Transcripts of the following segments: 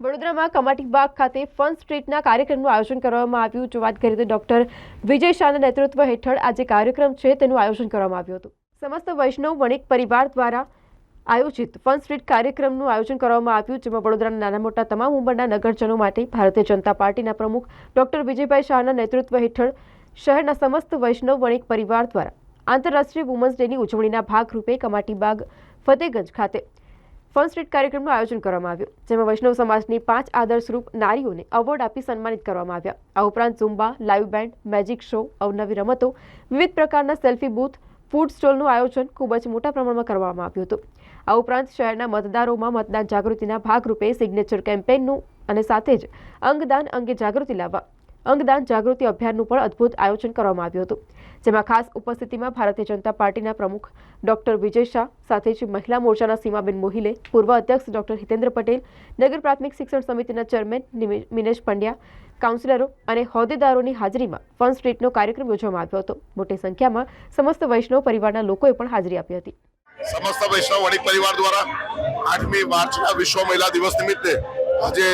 વડોદરામાં કમાટી બાગ ખાતે ફન સ્ટ્રીટના કાર્યક્રમનું આયોજન કરવામાં આવ્યું. જો વાત કરીએ તો ડોક્ટર વિજય શાહના નેતૃત્વ હેઠળ આ જે કાર્યક્રમ છે. તેનું આયોજન કરવામાં આવ્યું હતું. સમસ્ત વૈષ્ણવ વણિક પરિવાર દ્વારા આયોજિત ફન સ્ટ્રીટ કાર્યક્રમનું આયોજન કરવામાં આવ્યું, જેમાં વડોદરાના નાના મોટા તમામ ઉંમરના નગરજનો માટે ભારતીય જનતા પાર્ટીના પ્રમુખ ડોક્ટર વિજયભાઈ શાહના નેતૃત્વ હેઠળ શહેરના સમસ્ત વૈષ્ણવ વણિક પરિવાર દ્વારા આંતરરાષ્ટ્રીય વુમન્સ ડેની ઉજવણીના ભાગરૂપે કમાટીબાગ ફતેગંજ ખાતે ફન સ્ટ્રીટ કાર્યક્રમનું આયોજન કરવામાં આવ્યું, જેમાં વૈષ્ણવ સમાજની પાંચ આદર્શરૂપ નારીઓને એવોર્ડ આપી સન્માનિત કરવામાં આવ્યા. આ ઉપરાંત Zumba live band magic show અવનવી રમતો, વિવિધ પ્રકારના સેલ્ફી બૂથ ફૂડ સ્ટોલનું આયોજન ખૂબ જ મોટા પ્રમાણમાં કરવામાં આવ્યું હતું. આ ઉપરાંત શહેરના મતદારોમાં મતદાન જાગૃતિના ભાગરૂપે સિગ્નેચર કેમ્પેઇનનું અને સાથે જ અંગદાન અંગે જાગૃતિ લાવવા અંગદાન જાગૃતિ અભિયાનનું પણ અદ્ભુત આયોજન કરવામાં આવ્યું હતું, જેમાં ખાસ ઉપસ્થિતિમાં ભારતીય જનતા પાર્ટીના પ્રમુખ ડોક્ટર વિજય શાહ, સાથે જ મહિલા મોરચાના સીમાબેન મોહિલે, પૂર્વ અધ્યક્ષ ડોક્ટર હિતેન્દ્ર પટેલ, નગર પ્રાથમિક શિક્ષણ સમિતિના ચેરમેન મિનેશ પંડ્યા, કાઉન્સિલરો અને હોદ્દેદારોની હાજરીમાં ફન સ્ટ્રીટનો કાર્યક્રમ યોજવામાં આવ્યો હતો. મોટી સંખ્યામાં સમસ્ત વૈષ્ણવ પરિવારના લોકોએ પણ હાજરી આપી હતી. સમસ્ત વૈષ્ણવ વણિક પરિવાર દ્વારા આઠમી માર્ચના વિશ્વ મહિલા દિવસ નિમિત્તે આજે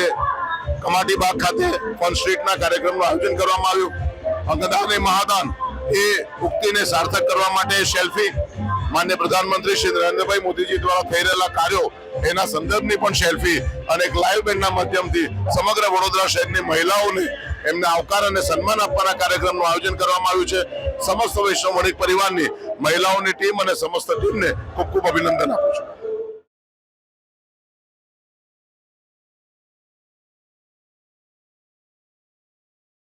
કમાટી બાગ ખાતે ફન સ્ટ્રીટના કાર્યક્રમનું આયોજન કરવામાં આવ્યું. અંગદાન મહાદાન એ ઉક્તિને સાર્થક કરવા માટે સેલ્ફી માન્ય પ્રધાનમંત્રી શ્રી નરેન્દ્રભાઈ મોદીજી દ્વારા થઈ રહેલા કાર્યો એના સંદર્ભની પણ સેલ્ફી અને એક લાઈવ બેન્ડના માધ્યમથી સમગ્ર વડોદરા શહેરની મહિલાઓને એમને આવકાર અને સન્માન આપવાના કાર્યક્રમનું આયોજન કરવામાં આવ્યું છે. સમસ્ત વૈષ્ણવ વણિક પરિવારની મહિલાઓની ટીમ અને સમસ્ત ટીમને ખૂબ ખૂબ અભિનંદન આપું છું.